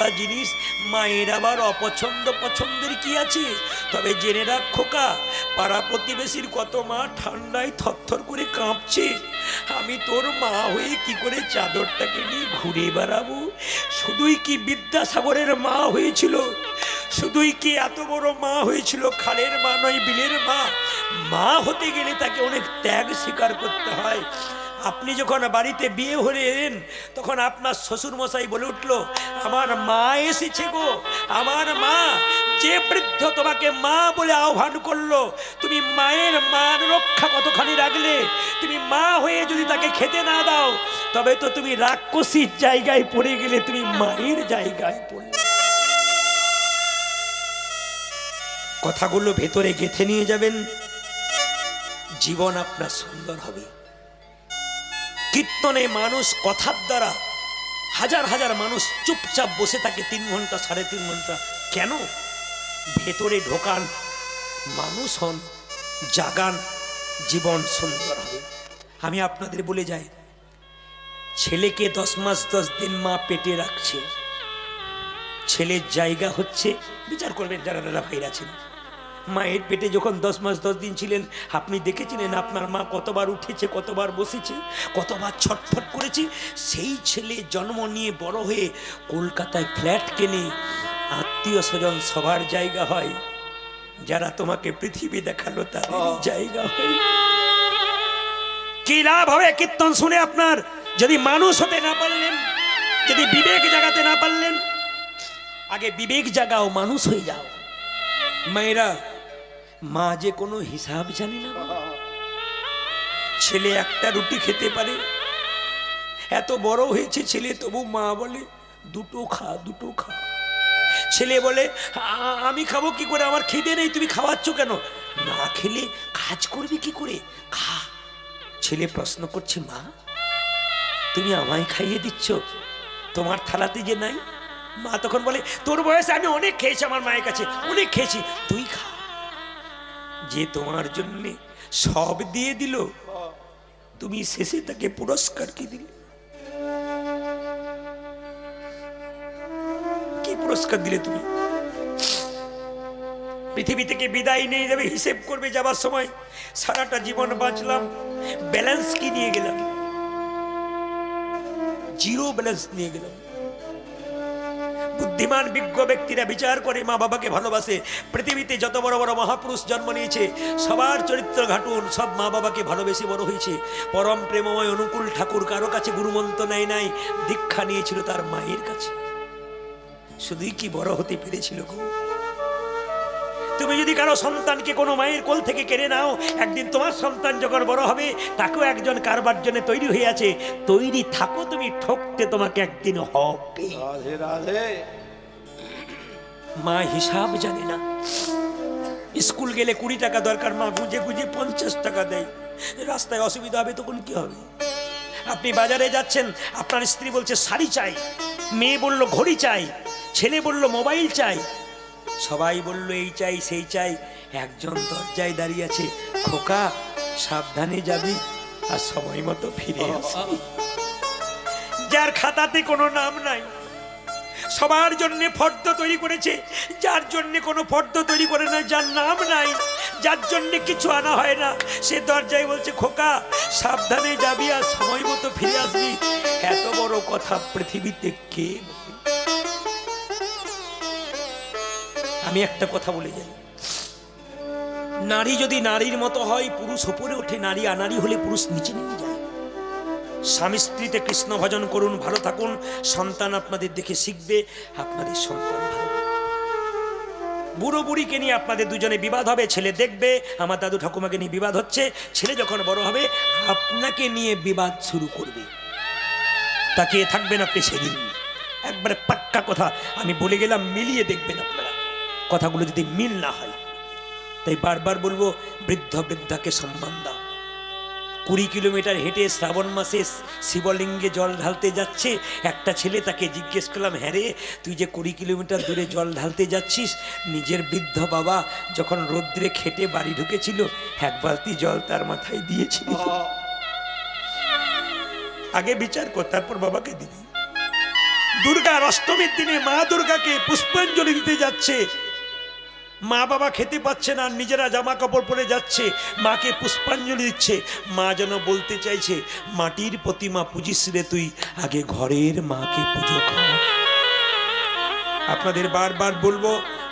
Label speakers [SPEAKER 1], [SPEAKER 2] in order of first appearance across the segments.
[SPEAKER 1] দেওয়া জিনিস, মায়ের আবার অপছন্দ পছন্দের কি আছে? তবে জেনে রাখ খোকা পাড়া প্রতিবেশীর কত মা ঠান্ডায় থরথর করে কাঁপছে। আমি তোর মা হয়ে কি করে চাদরটাকে নিয়ে ঘুরে বেড়াবো? শুধুই কি বিদ্যাসাগরের মা হয়েছিল? শুধুই কি এত বড় মা হয়েছিল? খালের মা নয়, বিলের মা। মা হতে গেলে তাকে অনেক ত্যাগ স্বীকার করতে হয়। আপনি যখন বাড়িতে বিয়ে হলেন, তখন আপনার শ্বশুর মশাই বলে উঠল, আমার মা এসেছে গো, আমার মা, যে বৃদ্ধ তোমাকে মা বলে আহ্বান করল, তুমি মায়ের মান রক্ষা কতখানি রাখলে? তুমি মা হয়ে যদি তাকে খেতে না দাও, তবে তো তুমি রাক্ষসীর জায়গায় পড়ে গেলে, তুমি মায়ের জায়গায় পড়লে। কথাগুলো ভেতরে গেথে নিয়ে যাবেন, জীবন আপনার সুন্দর হবে। কীর্তনে মানুষ কথার দ্বারা হাজার হাজার মানুষ চুপচাপ বসে থাকে তিন ঘণ্টা, সাড়ে তিন ঘণ্টা। কেন? ভেতরে ঢোকান, মানুষ হন, জাগান, জীবন সুন্দর হবে। আমি আপনাদের বলে যাই, ছেলেকে দশ মাস, দশ দিন মা পেটে রাখছে। ছেলের জায়গা হচ্ছে, বিচার করবেন যারা দাদা ভাইরা আছেন মায়ের পেটে যখন দশ মাস দশ দিন ছিলেন আপনি দেখেছিলেন আপনার মা কতবার উঠেছে কতবার বসেছে কতবার ছটফট করেছে? সেই ছেলে জন্ম নিয়ে বড় হয়ে কলকাতায় ফ্ল্যাট কেনে আত্মীয় স্বজন সবার জায়গা হয়। যারা তোমাকে পৃথিবী দেখাল তাদের জায়গা হয়। কি লাভ হবে? কীর্তন শুনে আপনার যদি মানুষ হতে না পারলেন যদি বিবেক জাগাতে না পারলেন আগে বিবেক জাগাও মানুষ হয়ে যাও। মায়েরা মা যে কোনো হিসাব জানে না ছেলে একটা রুটি খেতে পারে। এত বড় হয়েছে ছেলে, তবু মা বলে, দুটো খা দুটো খা। ছেলে বলে আমি খাব কি করে? আমার খিদে নেই, তুমি খাওয়াচ্ছ কেন? না খেলে কাজ করবে কি করে? খা। ছেলে প্রশ্ন করছে, মা, তুমি আমায় খাইয়ে দিচ্ছ? তোমার থালাতে যে নাই? মা তখন বলে, তোর বয়সে আমি অনেক খেয়েছি আমার মায়ের কাছে, অনেক খেয়েছি। তুই খা। যে তোমার জন্য সব দিয়ে দিল, তুমি শেষে তাকে পুরস্কার কি দিলে? কি পুরস্কার দিলে তুমি? পৃথিবী থেকে বিদায় নিয়ে যাবে, হিসেব করবে যাবার সময় সারাটা জীবন বাঁচলাম ব্যালেন্স কি নিয়ে গেলাম? জিরো ব্যালেন্স নিয়ে গেলাম। বুদ্ধিমান বিজ্ঞ ব্যক্তিরা বিচার করে মা বাবাকে ভালোবাসে। পৃথিবীতে যত বড় বড় মহাপুরুষ জন্ম নিয়েছে, সবার চরিত্র ঘাটুন, সব মা বাবাকে ভালোবেসে বড় হয়েছে। পরম প্রেমময় অনুকূল ঠাকুর কারও কাছে গুরুমন্ত্র নেয় নাই, দীক্ষা নিয়েছিল তার মায়ের কাছে। শুধুই কি বড় হতে পেরেছিল গো? তুমি যদি কারও সন্তানকে কোনো মায়ের কোল থেকে কেড়ে নাও একদিন তোমার সন্তান যখন বড় হবে তাকেও একজন কারবার জন্য তৈরি হয়ে আছে। তৈরি থাকো তুমি ঠকতে তোমাকে একদিন হবে। মা হিসাব জানে না। স্কুল গেলে কুড়ি টাকা দরকার মা গুঁজে গুঁজে পঞ্চাশ টাকা দেয়। রাস্তায় অসুবিধা হবে তখন কি হবে? আপনি বাজারে যাচ্ছেন আপনার স্ত্রী বলছে শাড়ি চাই। মেয়ে বলল ঘড়ি চাই। ছেলে বলল মোবাইল চাই। সবাই বলল, এই চাই, সেই চাই। একজন দরজায় দাঁড়িয়ে আছে, খোকা, সাবধানে যাবি আর সময় মতো ফিরে যার খাতাতে কোনো নাম নাই, সবার জন্য ফর্দ তৈরি করেছে, যার জন্য কোনো ফর্দ তৈরি করে না, যার নাম নাই, যার জন্য কিছু আনা হয় না, সে দরজায় বলছে, খোকা, সাবধানে যাবি আর সময় মতো ফিরে আসবি। এত বড় কথা পৃথিবীতে কে বলে? আমি একটা কথা বলে যাই। নারী যদি নারীর মতো হয়, পুরুষ ওপরে ওঠে, নারী আনারি হলে পুরুষ নিচে নেমে যায়। স্বামী স্ত্রীতে কৃষ্ণ ভজন করুন, ভালো থাকুন, সন্তান আপনাদের দেখে শিখবে, আপনাদের সন্তান ভালো বুড়ো বুড়িকে নিয়ে আপনাদের দুজনে বিবাদ হবে, ছেলে দেখবে, আমার দাদু ঠাকুমাকে নিয়ে বিবাদ হচ্ছে, ছেলে যখন বড় হবে, আপনাকে নিয়ে বিবাদ শুরু করবে। তাকিয়ে থাকবেন আপনি সেদিন। একবারে পাক্কা কথা, আমি বলে গেলাম, মিলিয়ে দেখবেন আপনারা। কথাগুলো যদি মিল না হয়, তাই বারবার বলব, বৃদ্ধ বৃদ্ধাকে সম্মান দাও। কুড়ি কিলোমিটার হেঁটে শ্রাবণ মাসে শিবলিঙ্গে জল ঢালতে যাচ্ছে, একটা ছেলে তাকে জিজ্ঞেস করলাম হ্যাঁ রে, তুই যে কুড়ি কিলোমিটার দূরে জল ঢালতে যাচ্ছিস, নিজের বৃদ্ধ বাবা যখন রোদ্রে খেটে বাড়ি ঢুকেছিল, এক বালতি জল তার মাথায় দিয়েছিল। আগে বিচার কর, তারপর বাবাকে দিবি। দুর্গার অষ্টমীর দিনে মা দুর্গাকে পুষ্পাঞ্জলি দিতে যাচ্ছে। মা বাবা খেতে পাচ্ছে না, নিজেরা জামা কাপড় পরে যাচ্ছে, মাকে পুষ্পাঞ্জলি দিচ্ছে। মা যেন বলতে চাইছে, মাটির প্রতিমা পুজিস রে তুই, আগে ঘরের মাকে পুজো কর। আপনাদের বারবার বলব,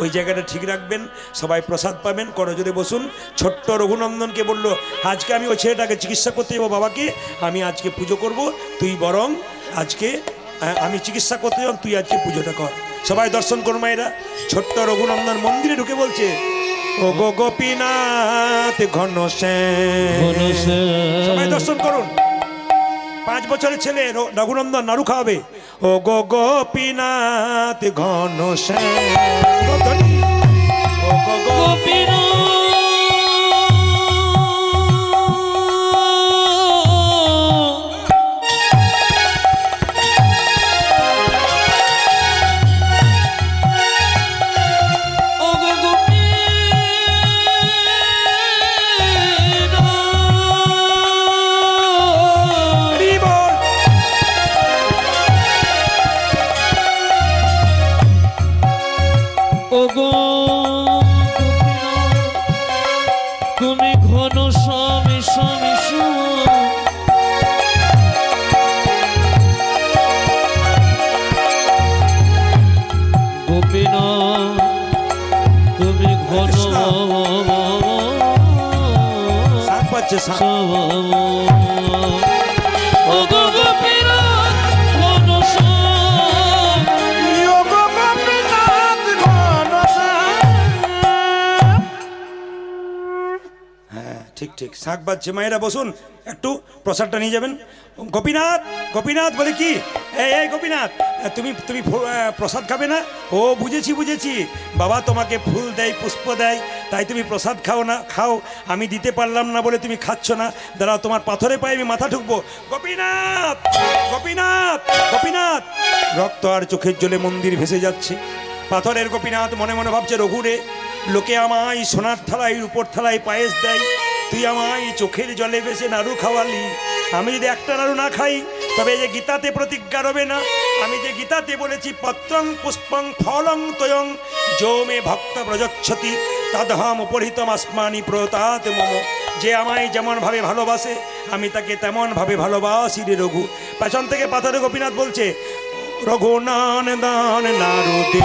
[SPEAKER 1] ওই জায়গাটা ঠিক রাখবেন, সবাই প্রসাদ পাবেন করজোরে বসুন। ছোট্ট রঘুনন্দনকে বলল, আজকে আমি ওই ছেলেটাকে চিকিৎসা করতে যাব বাবাকে, আমি আজকে পুজো করব, তুই বরং আজকে আমি চিকিৎসা করতে যাব, তুই আজকে পুজোটা কর। সবাই দর্শন করুন মায়েরা। ছোট্ট রঘুনন্দন মন্দিরে ঢুকে বলছে ও গো গোপীনাথ ঘন সবাই দর্শন করুন। পাঁচ বছরের ছেলে রঘুনন্দন নাড়ু খাওয়াবে। ও গো গোপীনাথ ঘন ও গো গো শাক পাচ্ছে ঠিক ঠিক। শাক বাজছে, মায়েরা বসুন। একটু প্রসাদটা নিয়ে যাবেন। গোপীনাথ গোপীনাথ বলে কি? এই এই গোপীনাথ, তুমি তুমি প্রসাদ খাবে না? ও, বুঝেছি বুঝেছি। বাবা তোমাকে ফুল দেয়, পুষ্প দেয়, তাই তুমি প্রসাদ খাও না, খাও। আমি দিতে পারলাম না বলে তুমি খাচ্ছ না। দাঁড়াও, তোমার পাথরে পায়ে আমি মাথা ঢুকবো গোপীনাথ গোপীনাথ গোপীনাথ। রক্ত আর চোখের জলে মন্দির ভেসে যাচ্ছে। পাথরের গোপীনাথ মনে মনে ভাবছে, রঘুরে, লোকে আমায় সোনার থালায় উপর থালায় পায়েস দেয়। তুই আমায় চোখের জলে ভেসে নাড়ু খাওয়ালি। আমি যদি একটা নাড়ু না খাই, তবে যে গীতাতে প্রতিজ্ঞা রবে না। আমি যে গীতাতে বলেছি, পত্রং পুষ্পং ফলং তয়ং, যো মে ভক্ত প্রযচ্ছতি তদহম উপরিতম আসমানি প্রতাত মম। যে আমায় যেমনভাবে ভালোবাসে, আমি তাকে তেমনভাবে ভালোবাসি রে রঘু। পেছন থেকে পাথরে গোপীনাথ বলছে রঘুনান দান নারদে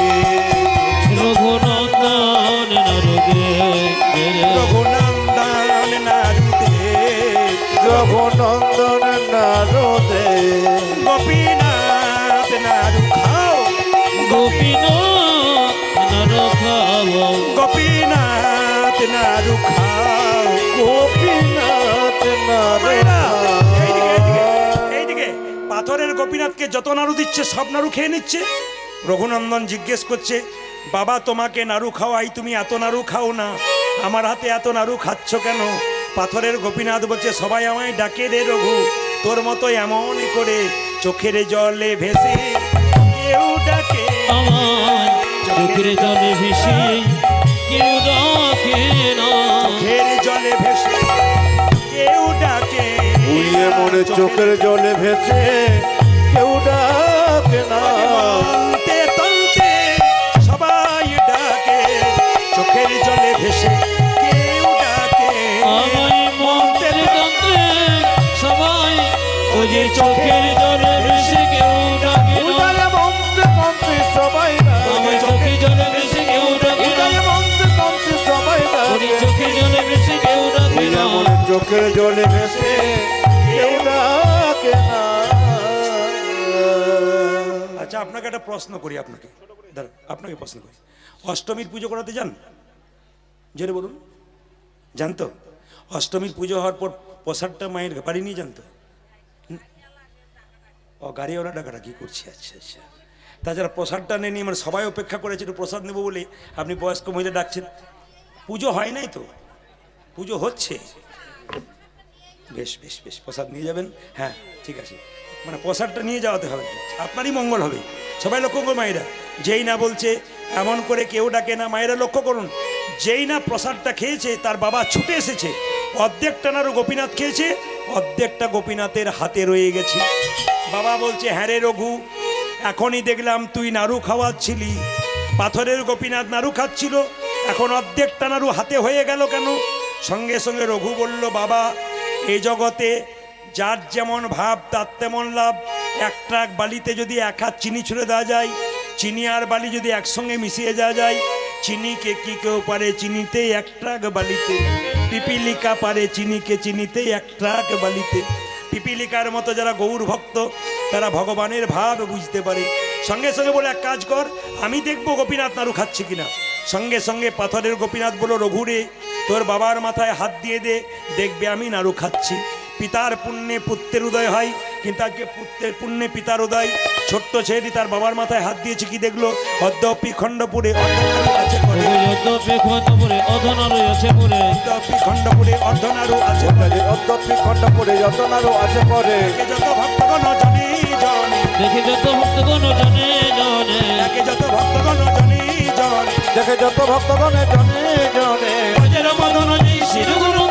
[SPEAKER 1] যত নাড়ু দিচ্ছে সব নাড়ু খেয়ে নিচ্ছে। রঘুনন্দন জিজ্ঞেস করছে বাবা তোমাকে নাড়ু খাওয়াই তুমি এত নাড়ু খাও না। আমার হাতে এত নাড়ু খাচ্ছ কেন? পাথরের গোপীনাথ বলছে সবাই আমায় ডাকে রে রঘু তোর মতো এমন করে চোখের জলে ভেসে কেউ ডাকে।
[SPEAKER 2] আমার চোখের জলে ভেসে কেউ ডাকে না।
[SPEAKER 1] চোখের জলে ভেসে কেউ ডাকে
[SPEAKER 3] মনে চোখের জলে ভেসে কেউ ডাকে না
[SPEAKER 1] তন্তে তন্তে সবাই ডাকে চোখের জলে ভেসে কেউ ডাকে।
[SPEAKER 2] আমায় তন্ত্রে সবাই ওই চোখের জলে ভেসে কেউ ডাকে
[SPEAKER 3] মন্ত্রে মন্ত্রে সবাই
[SPEAKER 2] চোখের জলে ভেসে কেউ ডাকে
[SPEAKER 3] মন্ত্রে মন্ত্রে সবাই
[SPEAKER 2] চোখের জলে ভেসে কেউ ডাকে
[SPEAKER 3] চোখের জলে ভেসে কেউ ডাকে না।
[SPEAKER 1] আচ্ছা আপনাকে একটা প্রশ্ন করি আপনাকে। আপনাকে প্রশ্ন করি। অষ্টমীর পুজো করাতে যান? জোরে বলুন। জানতো? অষ্টমীর পুজো হওয়ার পর প্রসাদটা মায়ের বাড়ি নিয়ে জানতো? ও গাড়িওয়ালা ডাকাটা কি করছি? আচ্ছা আচ্ছা। তাছাড়া প্রসাদটা নেই মানে সবাই অপেক্ষা করেছে প্রসাদ নেব বলে, আপনি বয়স্ক মহিলা ডাকছেন। পুজো হয় নাই তো? পুজো হচ্ছে? বেশ বেশ বেশ, প্রসাদ নিয়ে যাবেন। হ্যাঁ ঠিক আছে। মানে প্রসাদটা নিয়ে যাওয়াতে হবে। আপনারই মঙ্গল হবে। সবাই লক্ষ্য করুন মায়েরা। যেই না বলছে, এমন করে কেউ ডাকে না। মায়েরা লক্ষ্য করুন, যেই না প্রসাদটা খেয়েছে, তার বাবা ছুটে এসেছে। অর্ধেকটা নারও গোপীনাথ খেয়েছে, অর্ধেকটা গোপীনাথের হাতে রয়ে গেছে। বাবা বলছে হ্যাঁ রে রঘু, এখনই দেখলাম তুই নাড়ু খাওয়াচ্ছিলি। পাথরের গোপীনাথ নাড়ু খাচ্ছিল, এখন অর্ধেকটা নাড়ু হাতে হয়ে গেল কেন? সঙ্গে সঙ্গে রঘু বলল, বাবা এই জগতে যার যেমন ভাব, তার তেমন লাভ। এক ট্রাক বালিতে যদি এক হাত চিনি ছুড়ে দেওয়া যায়, চিনি আর বালি যদি একসঙ্গে মিশিয়ে দেওয়া যায়, চিনিকে কি কেউ পারে চিনিতে এক ট্রাক বালিতে? পিপিলিকা পারে চিনিকে চিনিতে এক ট্রাক বালিতে। পিপিলিকার মতো যারা গৌর ভক্ত, তারা ভগবানের ভাব বুঝতে পারে। সঙ্গে সঙ্গে বলে, এক কাজ কর, আমি দেখব গোপীনাথ নাড়ু খাচ্ছে কিনা। সঙ্গে সঙ্গে পাথরের গোপীনাথ বলো, রঘুরে, তোর বাবার মাথায় হাত দিয়ে দে, দেখবে আমি নাড়ু খাচ্ছি। পিতার পুণ্যে পুত্রের উদয় হয় কিন্তু আজকে পুত্রের পুণ্যে পিতার উদয়। ছোট্ট ছেলেটি তার বাবার মাথায় হাত দিয়েছে কি দেখল? অদ্যপি খণ্ডপুরে অর্ধনারু আছে
[SPEAKER 2] যত পরে। অধনা
[SPEAKER 1] অদ্যপি খণ্ডপুরে অর্ধনারু আছে করে
[SPEAKER 3] অদ্যপি খণ্ডপুরে যতনারও আছে পরে।
[SPEAKER 1] যত ভক্তগণ জনে জনে।
[SPEAKER 2] দেখে যত ভক্তগণ জনে জনে।
[SPEAKER 1] একে যত ভক্তগণ জনে জনে।
[SPEAKER 3] দেখে যত ভক্তগণে জনে জনে।
[SPEAKER 2] রজের মদন যেই শিরগুরু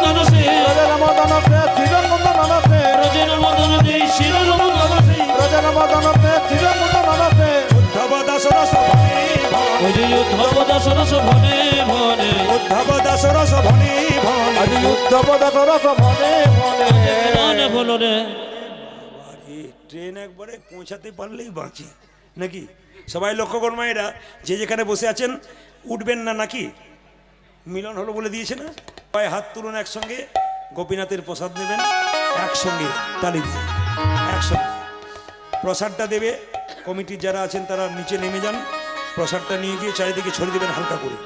[SPEAKER 1] উদ্ধব দাস রস ভনে ভনে
[SPEAKER 2] উদ্ধব দাস রস ভনে ভনে
[SPEAKER 1] উদ্ধব দাস রস ভনে ভনে
[SPEAKER 3] আজ মনে মনে
[SPEAKER 2] মনে বলো রে?
[SPEAKER 1] আরে ট্রেন একবারে পৌঁছাতে পারলেই বাঁচি। নাকি? সবাই লক্ষ্য করুন মায়েরা যে যেখানে বসে আছেন উঠবেন না নাকি? মিলন হলো বলে দিয়েছে না? সবাই হাত তুলুন একসঙ্গে। গোপীনাথের প্রসাদ নেবেন, একসঙ্গে তালি দিয়ে, একসঙ্গে। প্রসাদটা দেবে, কমিটির যারা আছেন তারা নিচে নেমে যান, প্রসাদটা নিয়ে গিয়ে চারিদিকে ছড়িয়ে দেবেন হালকা করে।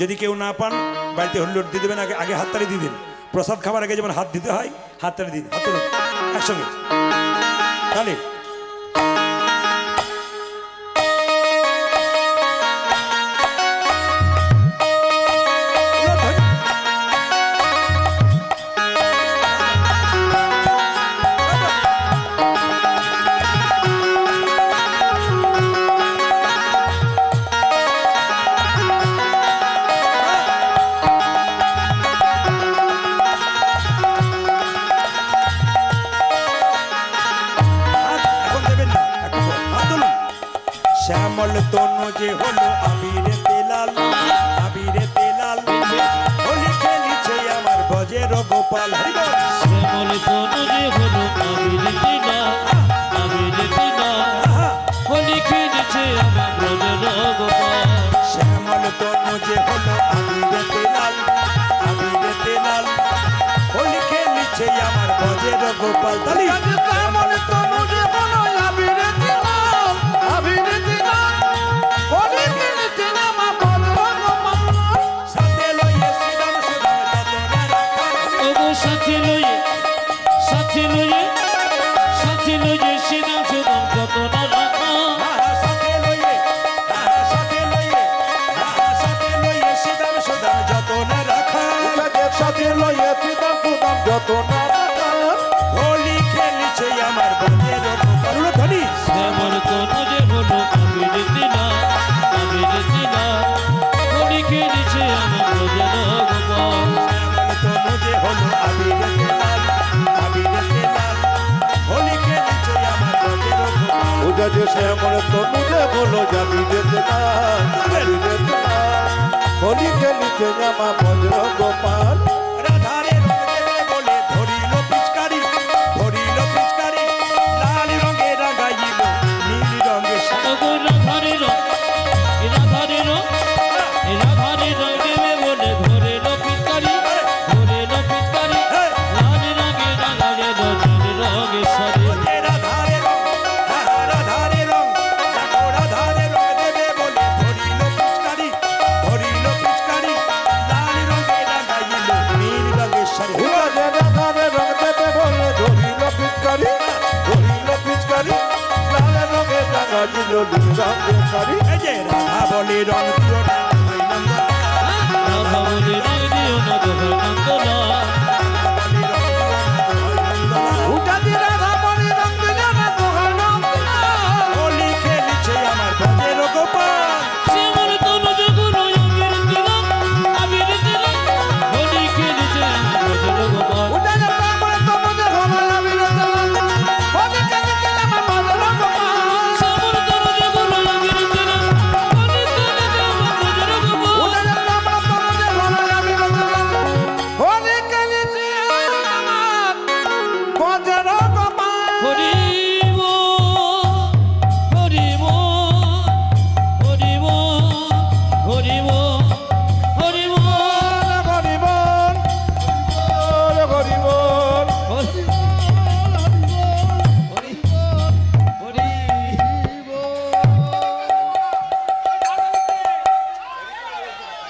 [SPEAKER 1] যদি কেউ না পান, বাড়িতে হল্লোট দিয়ে দেবেন, আগে আগে হাততালি দিয়ে দিন। প্রসাদ খাবার আগে যেমন হাত দিতে হয়, হাততালি দিন, হাত তুলুন, একসঙ্গে। তাহলে শ্যামল যে হলো আবিরে তেলাল আবিরে তেলাল হোলি খেলিছে আমার বজের গোপাল তালি
[SPEAKER 3] শ্যামল তনু যে বলো আবিরে দিলাম আবিরে দিলাম কোনি কিনেছে নামা বদরগমন
[SPEAKER 1] সাথে লইয়ে শ্রীরাম সুরাম যতনে রাখা
[SPEAKER 2] সাথে লইয়ে সাথে লইয়ে যে
[SPEAKER 1] শ্যামল তনু যে
[SPEAKER 3] বলো যাবি যেতে না হোলি খেলিছে জামা বজ্র গোপাল